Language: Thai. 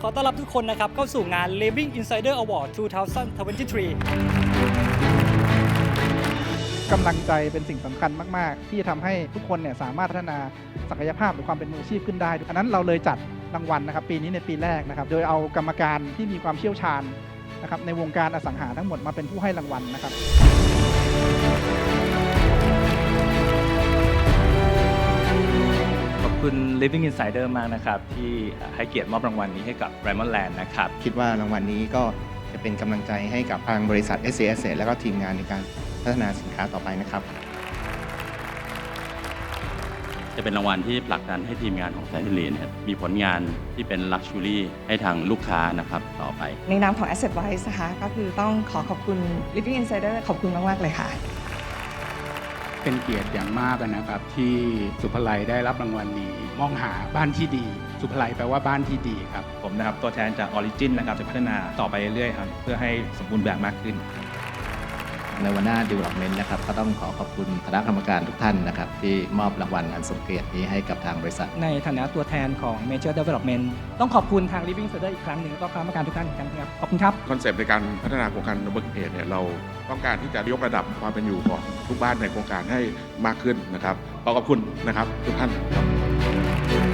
ขอต้อนรับทุกคนนะครับ เข้าสู่งาน Living Insider Award 2023 กำลังใจเป็นสิ่งสำคัญมาก ๆ ที่จะทำให้ทุกคนเนี่ยสามารถพัฒนาศักยภาพหรือความเป็นมืออาชีพขึ้นได้อันนั้นเราเลยจัดรางวัลนะครับ ปีนี้ในปีแรกนะครับ โดยเอากรรมการที่มีความเชี่ยวชาญนะครับในวงการอสังหาทั้งหมดมาเป็นผู้ให้รางวัลนะครับ คุณ Living Insider มากนะครับ ที่ให้เกียรติมอบรางวัลนี้ให้กับ Raymond Land นะครับ คิดว่ารางวัลนี้ก็จะเป็นกำลังใจให้กับทางบริษัท s อ s และก็ทีมงานในการพัฒนาสินค้าต่อไปนะครับ จะเป็นรางวัลที่ผลักดันให้ทีมงานของแซนติลีนยมีผลงานที่เป็นลักชัวรี่ให้ทางลูกค้านะครับต่อไป ในนามของ Asset Wise นะคะก็คือต้องขอขอบคุณ Living Insider ขอบคุณมากๆเลยค่ะ เป็นเกียรติอย่างมากนะครับ ที่สุภไลได้รับรางวัลนี้ มองหาบ้านที่ดี สุภไลแปลว่าบ้านที่ดีครับ ผมนะครับ ตัวแทนจากออริจินนะครับจะพัฒนาต่อไปเรื่อยๆครับ เพื่อให้สมบูรณ์แบบมากขึ้น ในวันหน้า Development นะครับก็ต้องขอขอบคุณคณะกรรมการทุกท่านนะครับที่มอบรางวัลอันสมเกียรตินี้ให้กับทางบริษัท ในฐานะตัวแทนของ Major Development ต้องขอบคุณทาง Living Insider อีกครั้งหนึ่งแล้วก็คณะกรรมการทุกท่านอีกครั้งหนึงครับ ขอบคุณครับ คอนเซปต์ในการพัฒนาโครงการนเบิร์กเอเนี่ยเราต้องการที่จะยกระดับความเป็นอยู่ของทุกบ้านในโครงการให้มากขึ้นนะครับขอขอบคุณนะครับทุกท่านครับ